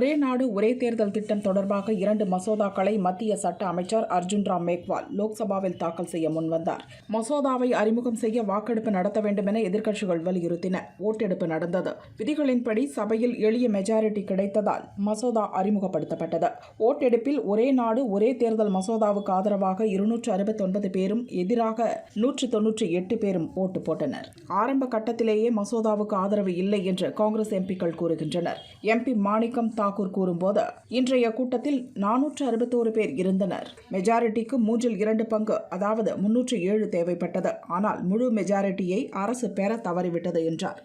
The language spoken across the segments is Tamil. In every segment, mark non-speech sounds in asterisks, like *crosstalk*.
ஒரே நாடு ஒரே தேர்தல் திட்டம் தொடர்பாக இரண்டு மசோதாக்களை மத்திய சட்ட அமைச்சர் அர்ஜுன் ராம் மேக்வால் லோக்சபாவில் தாக்கல் செய்ய முன்வந்தார். மசோதாவை அறிமுகம் செய்ய வாக்கெடுப்பு நடத்த வேண்டும் என எதிர்க்கட்சிகள் வலியுறுத்தின. ஓட்டெடுப்பு நடந்தது. விதிகளின்படி சபையில் எளிய மெஜாரிட்டி கிடைத்ததால் மசோதா அறிமுகப்படுத்தப்பட்டது. ஓட்டெடுப்பில் ஒரே நாடு ஒரே தேர்தல் மசோதாவுக்கு ஆதரவாக இருநூற்று அறுபத்தொன்பது பேரும் எதிராக நூற்று தொன்னூற்றி எட்டு பேரும் ஓட்டு போட்டனர். ஆரம்ப கட்டத்திலேயே மசோதாவுக்கு ஆதரவு இல்லை என்று காங்கிரஸ் எம்பிக்கள் கூறுகின்றனர். எம்பி மாணிக்கம் தாக்கூர் கூறும்போது இன்றைய கூட்டத்தில் நானூற்று அறுபத்தோரு பேர் இருந்தனர். மெஜாரிட்டிக்கு மூன்றில் இரண்டு பங்கு அதாவது முன்னூற்று ஏழு தேவைப்பட்டது. ஆனால் முழு மெஜாரிட்டியை அரசு பெற தவறிவிட்டது என்றார்.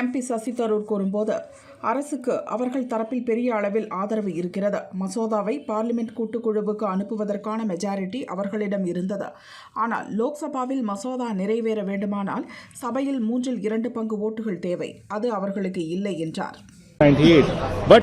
எம்பி சசி தரூர் கூறும்போது அரசுக்கு அவர்கள் தரப்பில் பெரிய அளவில் ஆதரவு இருக்கிறது. மசோதாவை பார்லிமெண்ட் கூட்டுக்குழுவுக்கு அனுப்புவதற்கான மெஜாரிட்டி அவர்களிடம் இருந்தது. ஆனால் லோக்சபாவில் மசோதா நிறைவேற வேண்டுமானால் சபையில் மூன்றில் இரண்டு பங்கு ஓட்டுகள் தேவை. அது அவர்களுக்கு இல்லை என்றார். 98. But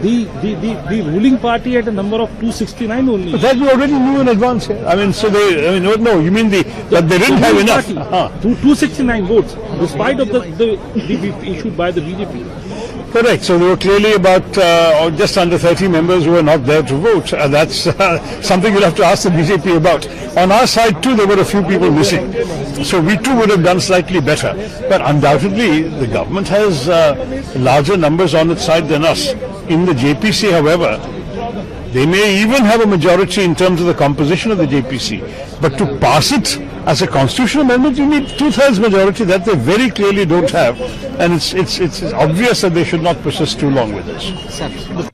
the, the, the, the ruling party had a number of 269 only. But that we already knew in advance. I mean, so they, I mean, no, no, you mean the, that they didn't have enough. party, Ah, two, 269 votes, despite of the, the, the, the issued by the BJP. Correct. So there were clearly about uh, just under 30 members who were not there to vote. And that's uh, *laughs* something you'll have to ask the BJP about. On our side too, there were a few people missing. So we too would have done slightly better. But undoubtedly, the government has uh, larger numbers on its side than us. In the JPC, however, They may even have a majority in terms of the composition of the JPC. But to pass it as a constitutional amendment, you need two-thirds majority. That they very clearly don't have. And it's, it's, it's obvious that they should not persist too long with this.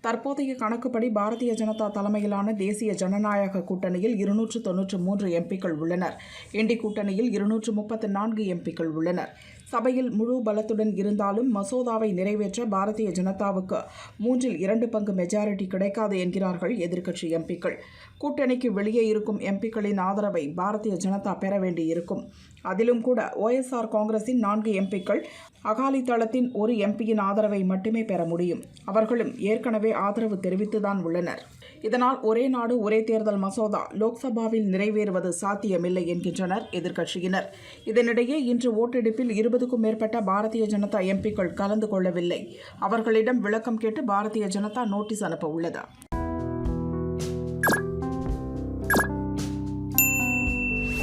தற்போதைய கணக்குப்படி பாரதிய ஜனதா தலைமையிலான தேசிய ஜனநாயக கூட்டணியில் இருநூற்று தொன்னூற்று மூன்று எம்பிக்கள் உள்ளனர். இண்டி கூட்டணியில் இருநூற்று முப்பத்து நான்கு எம்பிக்கள் உள்ளனர். சபையில் முழு பலத்துடன் இருந்தாலும் மசோதாவை நிறைவேற்ற பாரதிய ஜனதாவுக்கு மூன்றில் இரண்டு பங்கு மெஜாரிட்டி கிடைக்காது என்கிறார்கள் எதிர்க்கட்சி எம்பிக்கள். கூட்டணிக்கு வெளியே இருக்கும் எம்பிக்களின் ஆதரவை பாரதிய ஜனதா பெற வேண்டியிருக்கும். அதிலும் கூட ஓஎஸ்ஆர் காங்கிரஸின் நான்கு எம்பிக்கள் அகாலி தளத்தின் ஒரு எம்பியின் ஆதரவை மட்டுமே பெற முடியும். அவர்களும் ஏற்கனவே ஆதரவு தெரிவித்துதான் உள்ளனர். இதனால் ஒரே நாடு ஒரே தேர்தல் மசோதா லோக்சபாவில் நிறைவேறுவது சாத்தியமில்லை என்கின்றனர் எதிர்க்கட்சியினர். இதனிடையே இன்று ஓட்டெடுப்பில் இருபதுக்கும் மேற்பட்ட பாரதிய ஜனதா எம்பிக்கள் கலந்து கொள்ளவில்லை. அவர்களிடம் விளக்கம் கேட்டு பாரதிய ஜனதா நோட்டீஸ் அனுப்ப உள்ளது.